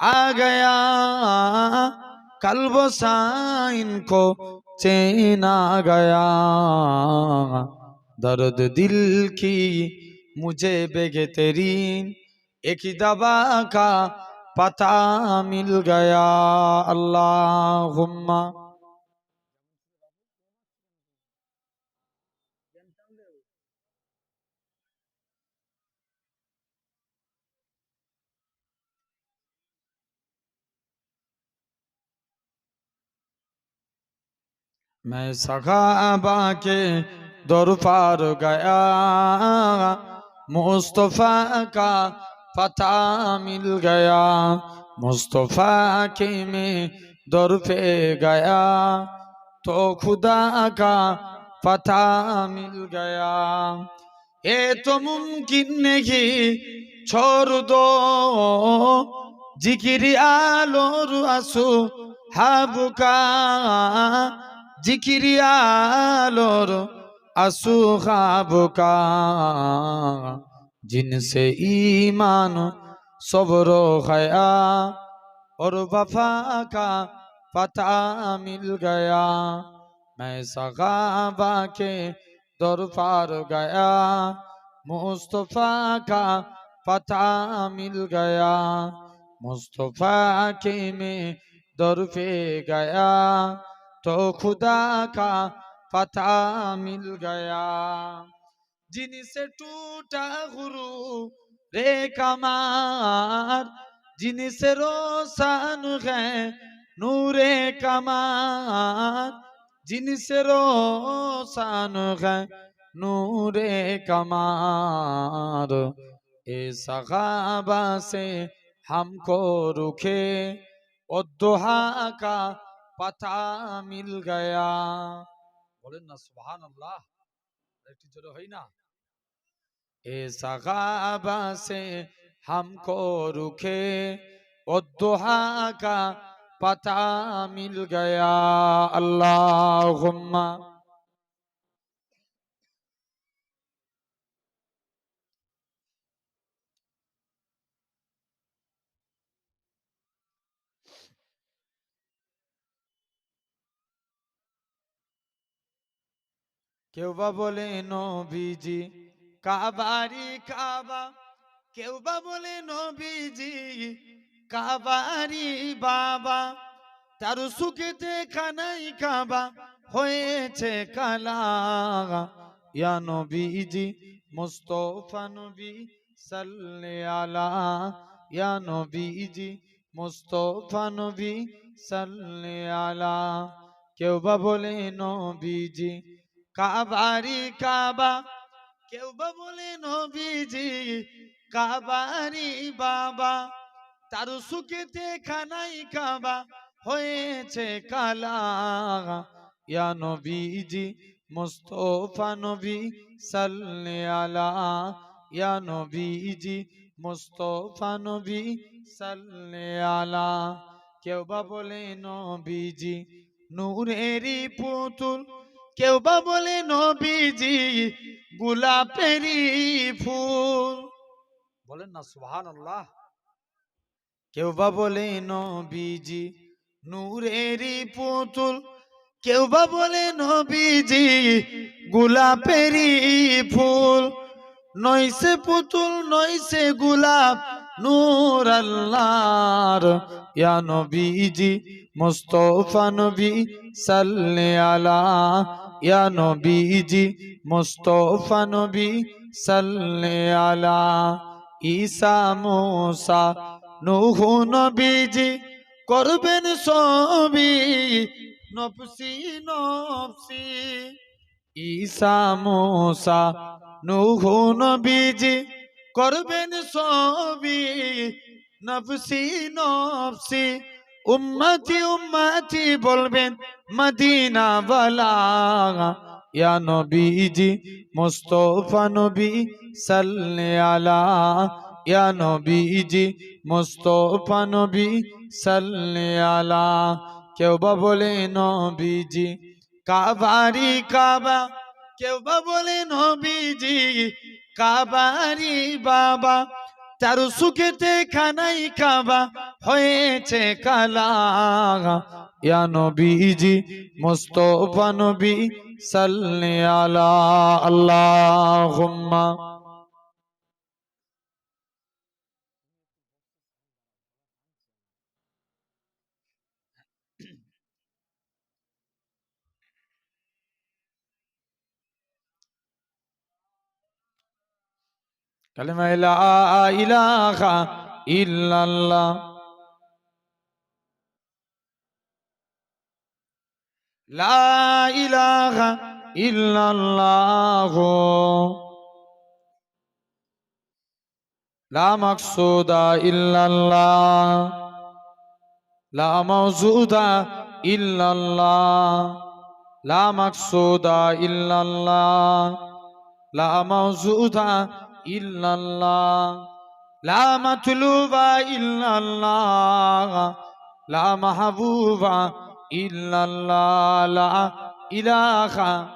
آ گیا قلب को سائن کو چین آ گیا درد دل کی مجھے بگترین ایک دوا کا پتہ مل گیا اللہم मैं सखाबा के दर पार गया मुस्तफ़ा का पता मिल गया मुस्तफ़ा के में दर पे गया तो खुदा का पता मिल गया ये तो मुमकिन नहीं छोड़ दो जिक्र आलोर असु हाबुका जिक्र आलोर असु हाबुका जिनसे ईमान सब्र गया और वफा का पता मिल गया मैं सगाबा के दर पार गया मुस्तफ़ा का पता मिल गया मुस्तफ़ा के में दर पे गया तो खुदा का पता मिल गया जिनसे टूटा गुरु रे कमार जिनसे रोशन है नूरे कमार जिनसे रोशन है नूरे कमार ए सगाबा से हमको रुखे और दोहा का পাতা মিল গয়া। বলেন না সুহান আল্লাহ একটু জোরে হই না। এ সাগাবা সে হামকো রুখে অদ্দোহা পাতা মিল গয়া। আল্লাহ কেউ বা বলে, নবীজি। কাবারি কাবা। কেউ বা বলে, নবীজি। কাবারি বাবা। তার সুখেতে খানাই কাবা, হয়েছে কালা ইয়া নবীজি, মুস্তফা নবী, সাল্লে আলা। ইয়া নবীজি, মুস্তফা নবী, সাল্লে আলা। কেউ বা বলে, নবীজি। কাবারি কাবা। কেউ বা বলে, নবীজি, কাবারি বাবা। তার সুখেতে খানাই কাবা, হয়েছে কালা। ইয়া নবীজি, মুস্তফা নবী, সাল্লে আলা। ইয়া নবীজি, মুস্তফা নবী, সাল্লে আলা। কেউ বা বলে, নবীজি, নূরেরই পুতুল কেউ বা বলে, নবীজি, গোলাপেরই ফুল। বলেন না সুবহান আল্লাহ কেউ বা বলে, নবীজি, নূরেরই পুতুল। কেউ বা বলে, নবীজি, গোলাপেরই ফুল। নইসে পুতুল নইসে গোলাপ, নূর আল্লাহর। ইয়া নবীজি, মুস্তফা নবী, সাল্লে আলা ইয়া নবীজি মুস্তফা নবী সাল্লে আলা ঈসা মুসা, নূহ নবীজি করবেন সবই নফসি নফসি ঈসা মুসা, নূহ নবীজি করবেন সবই নফসি নফসি উম্মতি উম্মতি বলবেন মদিনা বালা ইয়া নবীজি, মুস্তফা নবী, সাল্লে আলা। ইয়া নবীজি, মুস্তফা নবী, সাল্লে আলা। কেউ বা বলে, নবীজি কাবারি কাবা। কেউ বা বলে, নবীজি কাবারি বাবা। তার সুখেতে খানাই খাবা হয়েছে কালা ইয়া নবীজি মুস্তফা নবী সাল্লি আলা আল্লাহুম্মা। কালেমা লা ইলাহা ইল্লাল্লাহ লা ইলাহা ইল্লাল্লাহ লা মাকসুদা ইল্লাল্লাহ লা মাওজুদা ইল্লাল্লাহ লা মাকসুদা ইল্লাল্লাহ লা মাওজুদা ইল্লাল্লাহ। লা মাতলুবা ইল্লাল্লাহ। লা মাহবুবা ইল্লাল্লাহ। লা ইলাহা